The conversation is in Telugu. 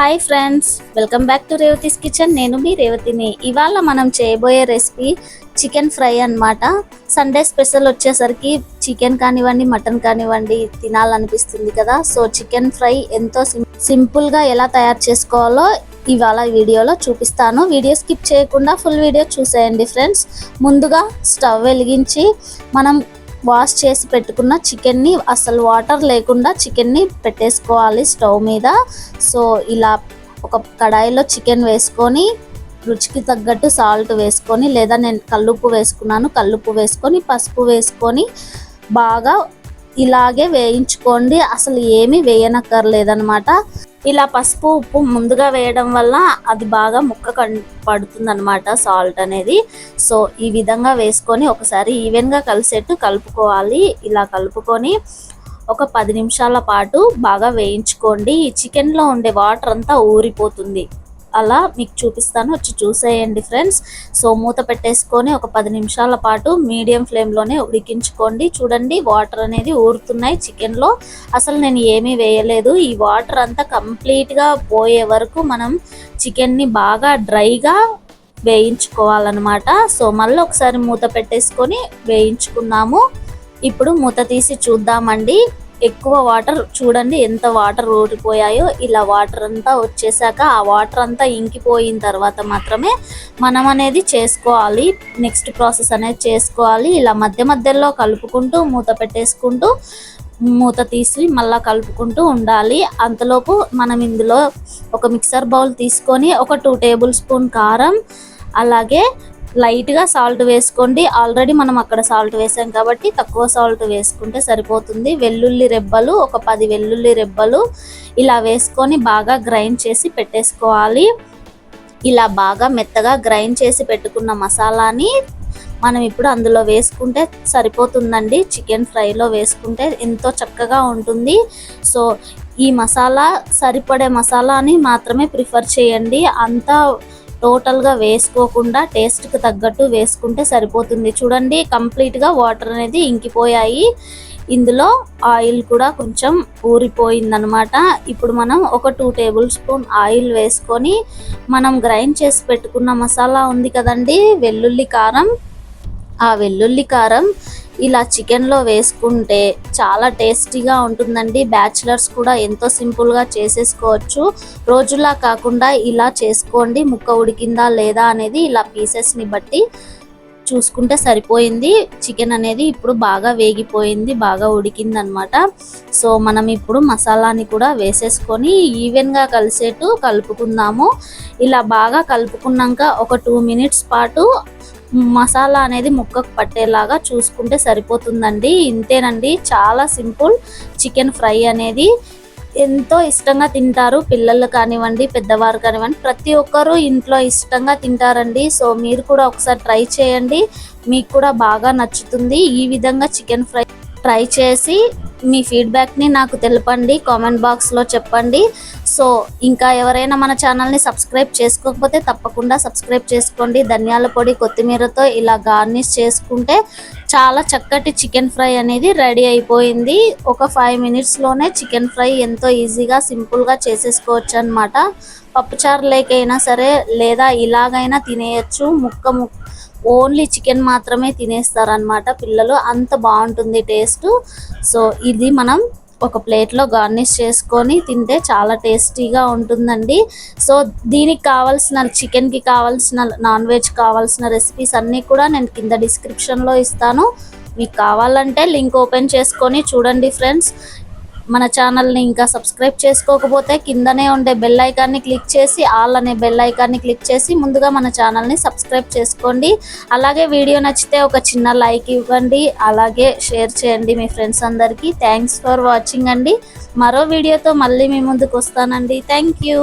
Hi friends welcome back to Revathi's kitchen నేను మీ రేవతిని ఇవాళ మనం చేయబోయే రెసిపీ చికెన్ ఫ్రై అన్నమాట. సండే స్పెషల్ వచ్చేసరికి చికెన్ కానివ్వండి మటన్ కానివ్వండి తినాలనిపిస్తుంది కదా. సో చికెన్ ఫ్రై ఎంతో సింపుల్గా ఎలా తయారు చేసుకోవాలో ఇవాళ వీడియోలో చూపిస్తాను. వీడియో స్కిప్ చేయకుండా ఫుల్ వీడియో చూసేయండి ఫ్రెండ్స్ ముందుగా స్టవ్ వెలిగించి మనం వాష్ చేసి పెట్టుకున్న చికెన్ని అసలు వాటర్ లేకుండా చికెన్ని పెట్టేసుకోవాలి స్టవ్ మీద. సో ఇలా ఒక కడాయిలో చికెన్ వేసుకొని రుచికి తగ్గట్టు సాల్ట్ వేసుకొని లేదా నేను కల్లుప్పు వేసుకున్నాను కల్లుప్పు వేసుకొని పసుపు వేసుకొని బాగా ఇలాగే వేయించుకోండి. అసలు ఏమీ వేయనక్కర్లేదనమాట ఇలా పసుపు ఉప్పు ముందుగా వేయడం వల్ల అది బాగా ముక్క కన్ పడుతుంది అనమాట సాల్ట్ అనేది. సో ఈ విధంగా వేసుకొని ఒకసారి ఈవెన్గా కలిసేట్టు కలుపుకోవాలి. ఇలా కలుపుకొని ఒక పది నిమిషాల పాటు బాగా వేయించుకోండి. ఈ చికెన్లో ఉండే వాటర్ అంతా ఊరిపోతుంది. అలా మీకు చూపిస్తాను. వచ్చి చూసేయండి ఫ్రెండ్స్. సో మూత పెట్టేసుకొని ఒక పది నిమిషాల పాటు మీడియం ఫ్లేమ్లోనే ఉడికించుకోండి. చూడండి వాటర్ అనేది ఊరుతున్నాయి చికెన్లో. అసలు నేను ఏమీ వేయలేదు. ఈ వాటర్ అంతా కంప్లీట్గా పోయే వరకు మనం చికెన్ని బాగా డ్రైగా వేయించుకోవాలన్నమాట. సో మళ్ళీ ఒకసారి మూత పెట్టేసుకొని వేయించుకున్నాము ఇప్పుడు మూత తీసి చూద్దామండి. ఎక్కువ వాటర్ చూడండి ఎంత వాటర్ ఓడిపోయాయో ఇలా వాటర్ అంతా వచ్చేసాక ఆ వాటర్ అంతా ఇంకిపోయిన తర్వాత మాత్రమే మనం అనేది చేసుకోవాలి. నెక్స్ట్ ప్రాసెస్ అనేది చేసుకోవాలి. ఇలా మధ్య మధ్యలో కలుపుకుంటూ మూత పెట్టేసుకుంటూ మూత తీసి మళ్ళీ కలుపుకుంటూ ఉండాలి. అంతలోపు మనం ఇందులో ఒక మిక్సర్ బౌల్ తీసుకొని ఒక టూ టేబుల్ స్పూన్ కారం అలాగే లైట్గా సాల్ట్ వేసుకోండి. ఆల్రెడీ మనం అక్కడ సాల్ట్ వేసాం కాబట్టి తక్కువ సాల్ట్ వేసుకుంటే సరిపోతుంది. వెల్లుల్లి రెబ్బలు ఒక పది వెల్లుల్లి రెబ్బలు ఇలా వేసుకొని బాగా గ్రైండ్ చేసి పెట్టేసుకోవాలి. ఇలా బాగా మెత్తగా గ్రైండ్ చేసి పెట్టుకున్న మసాలాని మనం ఇప్పుడు అందులో వేసుకుంటే సరిపోతుందండి. చికెన్ ఫ్రైలో వేసుకుంటే ఎంతో చక్కగా ఉంటుంది. సో ఈ మసాలా సరిపడే మసాలాని మాత్రమే ప్రిఫర్ చేయండి. అంతా టోటల్గా వేసుకోకుండా టేస్ట్కి తగ్గట్టు వేసుకుంటే సరిపోతుంది. చూడండి కంప్లీట్గా వాటర్ అనేది ఇంకిపోయాయి. ఇందులో ఆయిల్ కూడా కొంచెం ఊరిపోయిందనమాట ఇప్పుడు మనం ఒక టూ టేబుల్ స్పూన్ ఆయిల్ వేసుకొని మనం గ్రైండ్ చేసి పెట్టుకున్న మసాలా ఉంది కదండి వెల్లుల్లి కారం. ఆ వెల్లుల్లి కారం ఇలా చికెన్లో వేసుకుంటే చాలా టేస్టీగా ఉంటుందండి. బ్యాచిలర్స్ కూడా ఎంతో సింపుల్గా చేసేసుకోవచ్చు. రోజులా కాకుండా ఇలా చేసుకోండి. ముక్క ఉడికిందా లేదా అనేది ఇలా పీసెస్ని బట్టి చూసుకుంటే సరిపోయింది. చికెన్ అనేది ఇప్పుడు బాగా వేగిపోయింది బాగా ఉడికింది అనమాట సో మనం ఇప్పుడు మసాలాని కూడా వేసేసుకొని ఈవెన్గా కలిసేట్టు కలుపుకుందాము. ఇలా బాగా కలుపుకున్నాక ఒక టూ మినిట్స్ పాటు మసాలా అనేది ముక్కకు పట్టేలాగా చూసుకుంటే సరిపోతుందండి. ఇంతేనండి. చాలా సింపుల్ చికెన్ ఫ్రై అనేది. ఎంతో ఇష్టంగా తింటారు పిల్లలు కానివ్వండి పెద్దవారు కానివ్వండి. ప్రతి ఒక్కరూ ఇంట్లో ఇష్టంగా తింటారండి. సో మీరు కూడా ఒకసారి ట్రై చేయండి. మీకు కూడా బాగా నచ్చుతుంది. ఈ విధంగా చికెన్ ఫ్రై ట్రై చేసి మీ ఫీడ్బ్యాక్ని నాకు తెలపండి కామెంట్ బాక్స్లో చెప్పండి. సో ఇంకా ఎవరైనా మన ఛానల్ని సబ్స్క్రైబ్ చేసుకోకపోతే తప్పకుండా సబ్స్క్రైబ్ చేసుకోండి. ధనియాల పొడి కొత్తిమీరతో ఇలా గార్నిష్ చేసుకుంటే చాలా చక్కటి చికెన్ ఫ్రై అనేది రెడీ అయిపోయింది. ఒక ఫైవ్ మినిట్స్లోనే చికెన్ ఫ్రై ఎంతో ఈజీగా సింపుల్గా చేసేసుకోవచ్చు అనమాట పప్పుచారు లేకైనా సరే లేదా ఇలాగైనా తినేయచ్చు. ముక్క ముక్క ఓన్లీ చికెన్ మాత్రమే తినేస్తారనమాట పిల్లలు అంత బాగుంటుంది టేస్ట్. సో ఇది మనం ఒక ప్లేట్లో గార్నిష్ చేసుకొని తింటే చాలా టేస్టీగా ఉంటుందండి. సో దీనికి కావాల్సిన చికెన్కి కావాల్సిన నాన్ వెజ్ కావాల్సిన రెసిపీస్ అన్నీ కూడా నేను కింద డిస్క్రిప్షన్లో ఇస్తాను. మీకు కావాలంటే లింక్ ఓపెన్ చేసుకొని చూడండి ఫ్రెండ్స్. మన ఛానల్ని ఇంకా సబ్స్క్రైబ్ చేసుకోకపోతే కిందనే ఉండే బెల్ ఐకాన్ని క్లిక్ చేసి ఆల్ అనే బెల్ ఐకాన్ని క్లిక్ చేసి ముందుగా మన ఛానల్ని సబ్స్క్రైబ్ చేసుకోండి. అలాగే వీడియో నచ్చితే ఒక చిన్న లైక్ ఇవ్వండి. అలాగే షేర్ చేయండి మీ ఫ్రెండ్స్ అందరికీ. థ్యాంక్స్ ఫర్ వాచింగ్ అండి. మరో వీడియోతో మళ్ళీ మీ ముందుకు వస్తానండి. Thank you